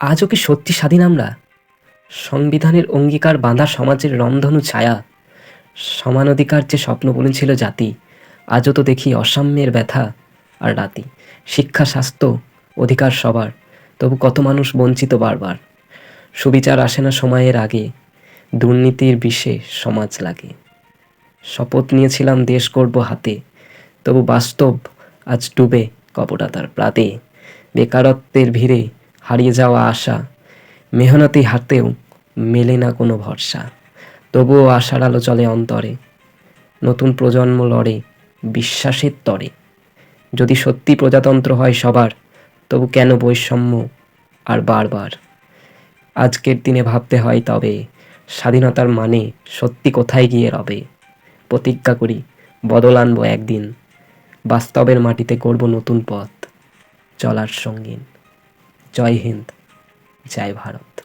আজও কি সত্যি স্বাধীন আমরা? সংবিধানের অঙ্গীকার বাঁধা সমাজের রমধনু ছায়া। সমান অধিকার যে স্বপ্ন বলেছিল জাতি, আজও তো দেখি অসাম্যের ব্যথা। আর রাতি শিক্ষা, স্বাস্থ্য, অধিকার সবার, তবু কত মানুষ বঞ্চিত বারবার। সুবিচার আসে না সময়ের আগে, দুর্নীতির বিষে সমাজ লাগে। শপথ নিয়েছিলাম দেশ করব হাতে, তবু বাস্তব আজ ডুবে কপটাতার প্রাতে। বেকারত্বের ভিড়ে হারিয়ে যাওয়া আশা। মেহনতি হাতেও মেলে না কোনো ভরসা। তবুও আশার আলো চলে অন্তরে। নতুন প্রজন্ম লড়ে বিশ্বাসের তরে। যদি সত্যি প্রজাতন্ত্র হয় সবার, তবু কেন বৈষম্য আর বারবার? আজকের দিনে ভাবতে হয় তবে, স্বাধীনতার মানে সত্যি কোথায় গিয়ে রবে? প্রতিজ্ঞা করি, বদল আনব একদিন। বাস্তবের মাটিতে করব নতুন পথ, চলার সঙ্গীন। জয় হিন্দ জয় ভারত।